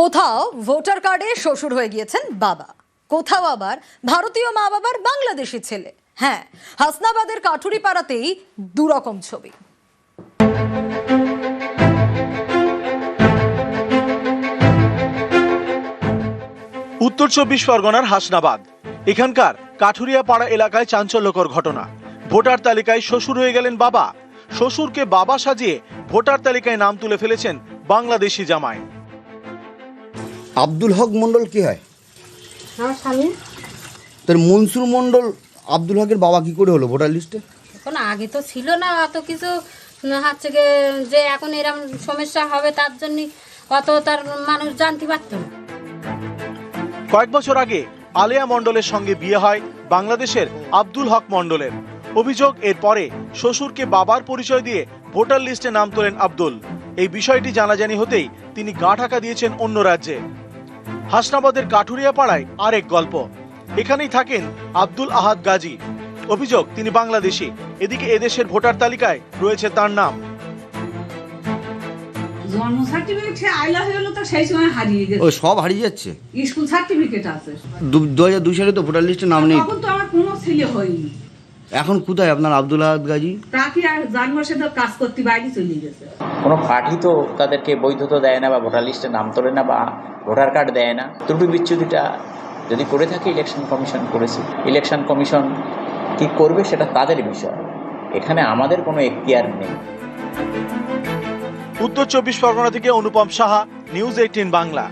কোথাও ভোটার কার্ডে শ্বশুর হয়ে গিয়েছেন বাবা। কোথাও আবার ভারতীয় মা বাবার বাংলাদেশি ছেলে। হ্যাঁ হাসনাবাদের কাঠুরি পাড়াতেই দুরকম ছবি। উত্তর চব্বিশ পরগনার হাসনাবাদ। এখানকার কাঠুরিয়া পাড়া এলাকায় চাঞ্চল্যকর ঘটনা। ভোটার তালিকায় শ্বশুর হয়ে গেলেন বাবা। শ্বশুরকে বাবা সাজিয়ে ভোটার তালিকায় নাম তুলে ফেলেছেন বাংলাদেশি জামাই। আব্দুল হক মণ্ডল কি হয়? আমার স্বামী। তোর মনসুর মণ্ডল আব্দুল হকের বাবা কি করে হলো ভোটার লিস্টে? এখন আগে তো ছিল না অত কিছু। হচ্ছে গিয়ে যে এখন এরকম সমস্যা হবে তার জন্য অত তার মানুষ জানতে পারতো না। কয়েক বছর আগে আলেয়া মণ্ডলের সঙ্গে বিয়ে হয় বাংলাদেশের আব্দুল হক মণ্ডলের। অভিযোগ এরপরে শ্বশুরকে বাবার পরিচয় দিয়ে ভোটার লিস্টে নাম তোলেন আব্দুল। এই বিষয়টি জানাজানি হতেই তিনি গা ঢাকা দিয়েছেন অন্য রাজ্যে। হাসনাবাদের কাঠুরিয়া পাড়ায় আরেক গল্প। এখানেই থাকেন আব্দুল আহাদ গাজী। অভিযোগ তিনি বাংলাদেশি। এদিকে এদেশের ভোটার তালিকায় রয়েছে তার নাম। জন্ম সার্টিফিকেট সে আইলা হয়ে গেলো তো সেই সময় হারিয়ে ও সব হারিয়ে যাচ্ছে। স্কুল সার্টিফিকেট আছে। দু হাজার দুই সালে তো ভোটার লিস্টে নাম নেই। তখন তো আমার কোনো ছেলে হয়নি। এখন কোথায় আপনার আব্দুল আহাদ গাজী? তাকে আর জানুয়ার সাথে কাজ করতে বাইরে চলে গেছে। কোনো পার্টি তো তাদেরকে বৈধতা দেয় না বা ভোটার লিস্টে নাম তোলে না বা ভোটার কার্ড দেয় না। ত্রুটি বিচ্ছুতিটা যদি করে থাকে ইলেকশন কমিশন করেছে। ইলেকশন কমিশন কি করবে সেটা তাদের বিষয়। এখানে আমাদের কোনো এখতিয়ার নেই। উত্তর চব্বিশ পরগনা থেকে অনুপম সাহা, নিউজ এইটিন বাংলা।